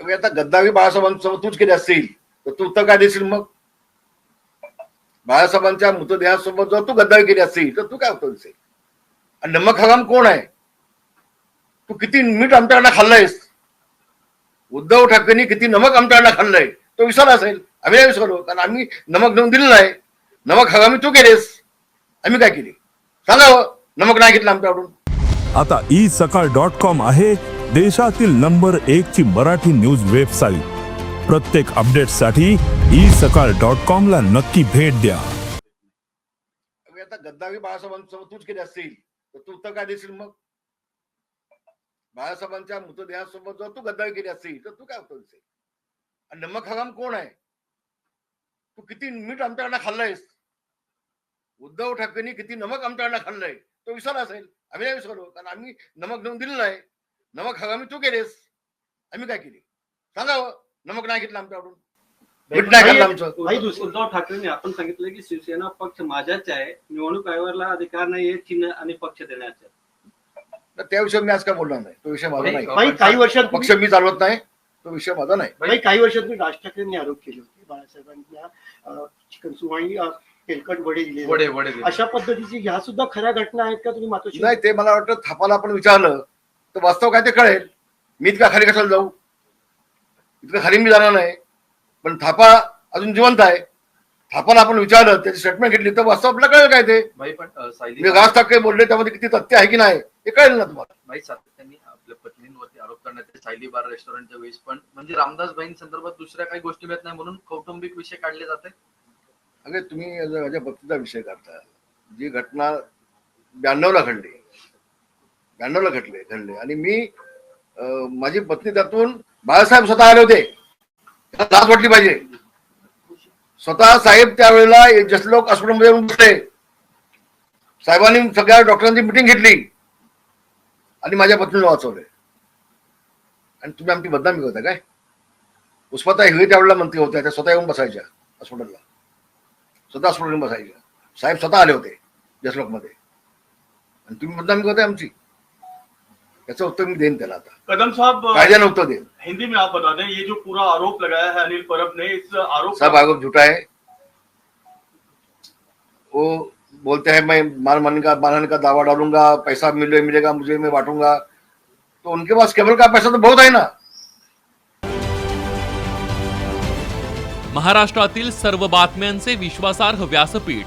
अगं आता गद्दारी बाळासाहेबांसोबत तूच केली असतील तर तू उत्तर काय देशील मग? बाळासाहेबांच्या मृतदेहासोबत जर तू गद्दारी केली असतील तर तू काय उत्तर दिसेल आणि नमक हराम कोण आहे? तू किती मीठ आमच्याकडनं खाल्लंयस? उद्धव ठाकरेंनी किती नमक आमच्याकडनं खाल्लंय? तो विसरला असेल. आम्ही नाही विसरलो कारण आम्ही नमक देऊन दिलेलं आहे. नमक हगामी तू केलेस. आम्ही काय केली? सांगावं हो, नमक नाही घेतलं आमच्याकडून. आता ई सकाळ डॉट कॉम आहे. देशातील नंबर एक ची मराठी न्यूज वेबसाईट. प्रत्येक अपडेटसाठी ई सकाळ डॉट कॉम ला नक्की भेट द्या. आता गद्दारी बाळासाहेबांसोबत तूच केली असतील तर तू तर काय देशील मग? बाळासाहेबांच्या मृतदेहासोबत जर तू गद्दारी केली असतील तर तू काय उत्तर देशील? आणि नमक हराम कोण आहे? तू किती मीठ आमच्याकडनं खाल्लंयस? उद्धव ठाकरेंनी किती नमक आमच्याकडनं खाल्लंय? तो विसरला असेल. आम्ही नाही विसरलो कारण आम्ही नमक देऊन दिलेला आहे. नमक हरामी तू केलेस. आम्ही काय केली? सांगावं नमक नाही घेतलं आमच्याकडून नाही उद्धव ठाकरेंनी आपण सांगितलं की शिवसेना पक्ष माझ्याच आहे निवडणूक आयोगाला अधिकार नाहीये चिन्ह आणि पक्ष देण्याचा. तर त्या विषयी मी आज काय बोलणार नाही. तो विषय माझा नाही. भाई काही वर्षात पक्ष मी चालवत नाही तो विषय माझा नाही. भाई काही वर्षात राज ठाकरेंनी आरोप केले होते बाळासाहेबांना तेलकट वडे दिले वडे. वडे. अशा पद्धतीची ह्या सुद्धा खऱ्या घटना आहेत का तुम्ही मातोश्री? नाही ते मला वाटतं थापाला आपण विचारलं. तर वास्तव काय ते कळेल. मी इतका खाली कशाला जाऊ? इतकं खाली मी जाणार नाही. पण थापा अजून जिवंत आहे. थापाला आपण विचारलं त्याची स्टेटमेंट घेतली तर वास्तव आपल्याला कळेल काय ते. भाई पण सायली मी राज ठाकरे बोलले त्यामध्ये किती तथ्य आहे की नाही हे कळेल ना तुम्हाला. भाई सातत्याने आपल्या पत्नींवरती आरोप करण्यात येते सायली बार रेस्टॉरंटच्या वेळेस पण म्हणजे रामदास भाईं संदर्भात दुसऱ्या काही गोष्टी मिळत नाही म्हणून कौटुंबिक विषय काढले जाते. अगे तुम्ही माझ्या पत्नीचा विषय करता जी घटना ब्याण्णवला घडली ब्याण्णवला घडले घडले आणि मी माझी पत्नी त्यातून बाळासाहेब स्वतः आले होते. लाच वाटली पाहिजे. स्वतः साहेब त्यावेळेला जसलोक हॉस्पिटलमध्ये येऊन बसले. साहेबांनी सगळ्या डॉक्टरांची मिटिंग घेतली. आणि माझ्या पत्नीला वाचवले. आणि तुम्ही आमची बदनामी करता काय? उस्माता हिरे त्यावेळेला मंत्री होत्या त्या स्वतः येऊन बसायच्या हॉस्पिटलला स्वतः हॉस्पिटल बसायच्या. साहेब स्वतः आले होते जसलोकमध्ये. आणि तुम्ही बदनामी करताय आमची. याचं उत्तर मी देईन त्याला आता कदम साहब कायद्यानं उत्तर देईन हिंदी में आप बता दें ये जो पूरा आरोप लगाया है अनिल परब ने इस आरोप सब आरोप झूठा है। वो बोलते हैं मैं मार मारने का मारने का दावा डालूँगा पैसा मिले मिलेगा मुझे मैं बांटूँगा। तो उनके पास केबल का पैसा तो बहुत है ना। महाराष्ट्रातील सर्व बातम्यांचे विश्वासार्ह व्यासपीठ